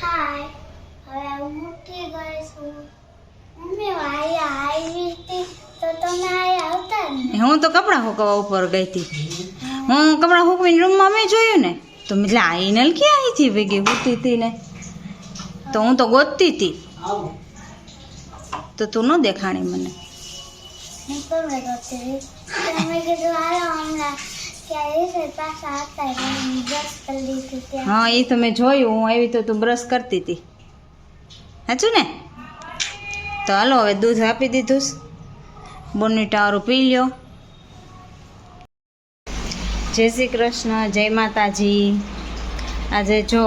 હાય હવે હું ઉઠી ગઈ છું. મમ્મી આયા આવી હતી તો તમે આયા આવતા ને? હું તો કપડાં હુકવા ઉપર ગઈ હતી. હું કપડાં હુકવીને રૂમમાં મેં જોયું ને તો એટલે આ ઈનલ ક્યાં હતી ભેગી ગોતી હતી ને. તો હું તો ગોતતી હતી. તો તું ન દેખાણી મને. તમે કીધું હાલો હમણાં. ક્યારે પાછા હતા એટલે હું એ તો મેં જોયું, હું આવી તો તું બ્રશ કરતી હતી સાચું ને? તો હાલો, હવે દૂધ આપી દીધું બોર્નવિટાવાળું પી લ્યો. જય શ્રી કૃષ્ણ, જય માતાજી. આજે જો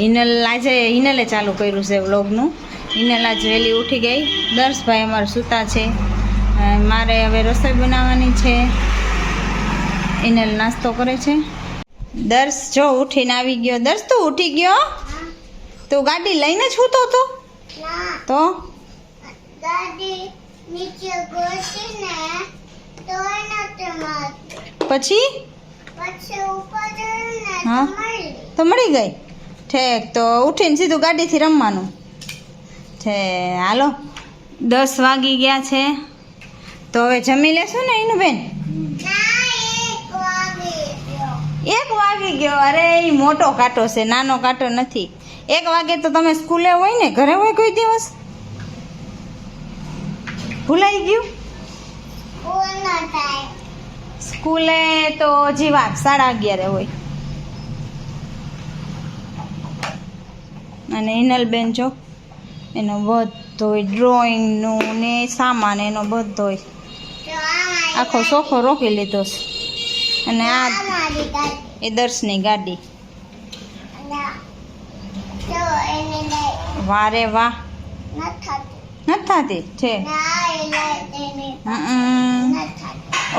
હિનલ, આજે હિનલે ચાલુ કર્યું છે વ્લોગનું. હિનલ આજ વહેલી ઉઠી ગઈ. દર્શભાઈ અમારે સૂતા છે. મારે હવે રસોઈ બનાવવાની છે. હિનલ નાસ્તો કરે છે. દર્શ જો ઉઠીને આવી ગયો. દર્શ તું ઉઠી ગયો? તું ગાડી લઈને હતો? તો? તો પછી? હા. તો મળી ગઈ. ઠેક તો ઉઠીને સીધું ગાડીથી રમવાનું. છે હાલો. દસ વાગી ગયા છે. તો હવે જમી લેશું ને એનું બેન એક વાગી ગયો. અરે એ મોટો કાંટો છે નાનો કાંટો નથી. એક વાગે તો તમે સ્કૂલે હોય ને ઘરે હોય કોઈ દિવસ? ભૂલાઈ ગયું? સ્કૂલે તો હજી વાર સાડા અગિયારે હોય. અને હિનલબેન જો એનો બધોય ડ્રોઈંગનું ને સામાન એનો બધોય આખો સોખો રોકી લીધો છે. અને આ એ દર્શની ગાડી. વારે વાહ. ન થતું નથી થતી? છે.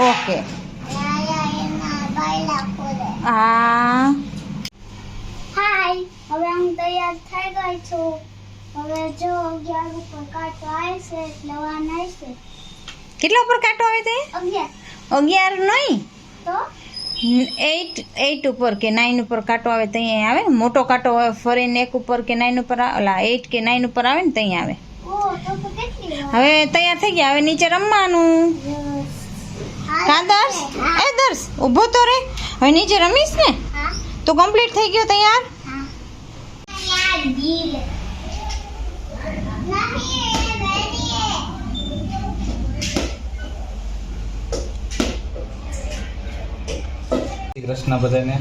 ઓકે. આ હાય. હવે હું તૈયાર થઈ ગઈ છું. હવે જો અગિયાર ઉપર કાંટો એટલે વાન આવશે કેટલા ઉપર કાંટો આવે તે? અગિયાર. અગિયાર નહીં? એઇટ એઇટ ઉપર કે નાઇન ઉપર કાંટો આવે ત્યાં આવે ને? મોટો કાંટો આવે ફરીને એક ઉપર કે નાઇન ઉપર ઓલા એઇટ કે નાઇન ઉપર આવે ને ત્યાં આવે. તો તો હવે તૈયાર થઈ ગયા. હવે નીચે રમવાનું. કાં દર્શ? એ દર્શ ઊભો તો રે. હવે નીચે રમીશ ને? તો કમ્પ્લીટ થઈ ગયો તૈયાર? હા. શ્રી કૃષ્ણ બધાને.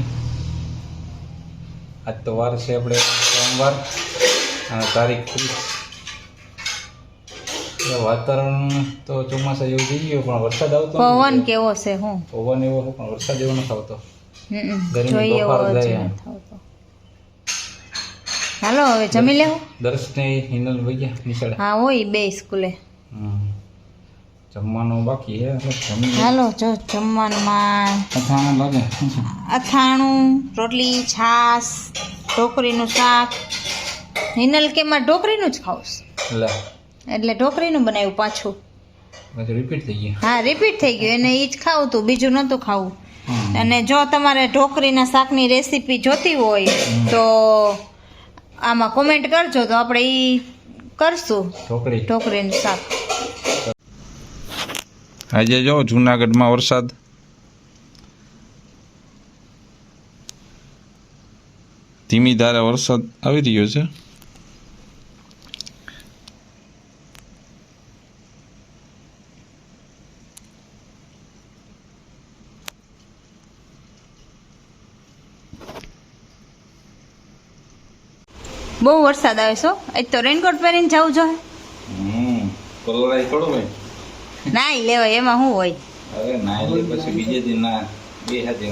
આજ તો વાર છે આપણે સોમવાર. અને તારીખ ત્રીસ. વાતાવરણ તો ચોમાસા જેવું થઈ ગયું પણ વરસાદ આવતો પવન કેવો છે હું? પવન એવો છે પણ વરસાદ એવો નથી આવતો. ગરમી બફારો જાય. હાલો હવે જમી લેવું? દર્શને હિનલ વૈયા નિશાળે હા હોય બે સ્કૂલે. હમ. જમવાનું બાકી હે હાલો જો જમવાનમાં અથાણું લાગે. અથાણું રોટલી છાશ ઢોકરીનું શાક. હિનલ કે મારે ઢોકરીનું જ ખાઉસ એટલે ઢોકરીનું બનાવ્યું પાછું. રિપીટ થઈ ગયું. હા રિપીટ થઈ ગયું. એને એ જ ખાવું હતું બીજું નહોતું ખાવું. અને જો તમારે ઢોકરીના શાકની રેસીપી જોતી હોય તો આમાં કોમેન્ટ કરજો તો આપણે એ કરશું. ઢોકરી ઢોકરીનું શાક. આજે જો જૂનાગઢમાં વરસાદ? ધીમી ધારે વરસાદ આવી રહ્યો છે. બહુ વરસાદ આવે છો આજ તો રેનકોટ પહેરીને જવું જોઈએ હમ કલરાય થોડું ભાઈ. ના લેવા લેવાય એમાં શું હોય? હવે ના એટલે પછી બીજે દી ના બે હાથ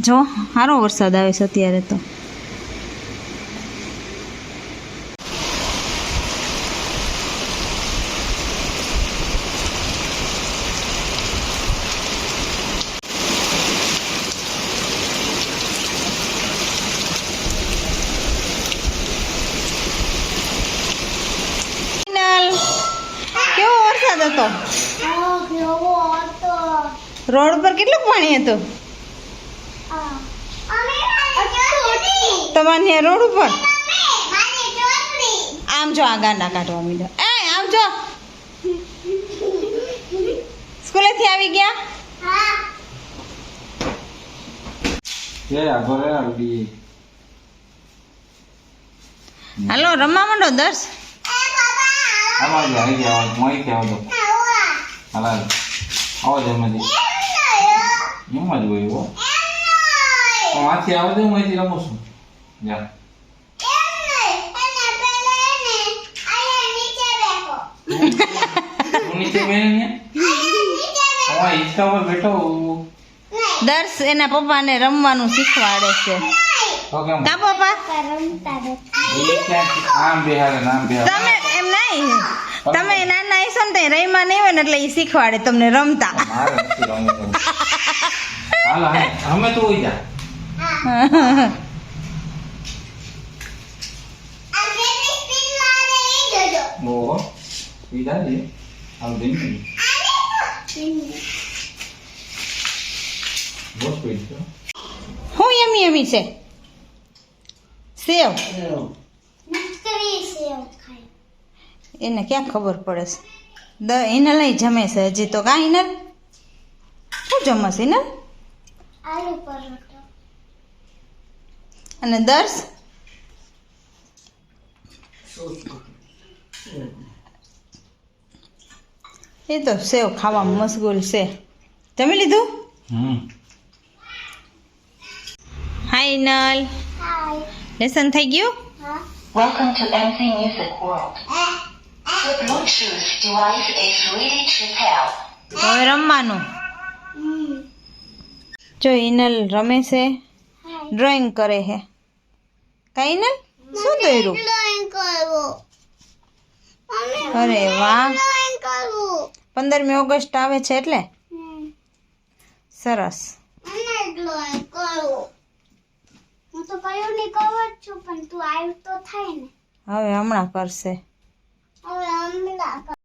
જો સારો વરસાદ આવે છે અત્યારે તો ફાઇનલ કેવો વરસાદ હતો રોડ પર કેટલું પાણી હતું? તમારે રોડ ઉપર? આમ જો આ ગાંડા કાઢવા મીડો એ આમ જો. સ્કૂલેથી આવી ગયા? હાલો રમવા માંડો દર્શ આમાં જ આવી ગયા આવો મોઈ આવો તો હાલ આવો જન્મથી એમ જ હોય હો હું આથી આવજો હું અહીંથી રમું છું. જા. દર્શ એના પપ્પાને રમવાનું શીખવાડે છે. કા પપ્પા? તમે નહીં તમે નાના હશો ને ત્યાં રહીમાં નહીં હોય ને એટલે એ શીખવાડે તમને રમતા. અમે તો જા. આમ બહુ છે. હું યમી યમી છે? સેવ. નકરી સેવ ખાય. એને ક્યાં ખબર પડે છે? દ એને લઈ જમે છે હજી તો કાંઈ ને શું જમશે ને અને દર્શ? એ તો સેવ ખાવામાં મશગુલ છે. જમી લીધું? હમ. હાય નલ લેસન થઈ ગયું? હા. Welcome to MC Music World. હવે રમવાનું. જો ઇનલ રમે છે ડ્રોઈંગ કરે છે. કાંઈ ને શું કર્યું? અરે વાહ. પંદરમી ઓગસ્ટ આવે છે એટલે? સરસ. મને ડ્રોઈંગ કરવું. હું તો કયું નહીં કવર છું પણ તું આવ્યું તો થાય ને. હવે હમણાં કરશે. હવે હમણાં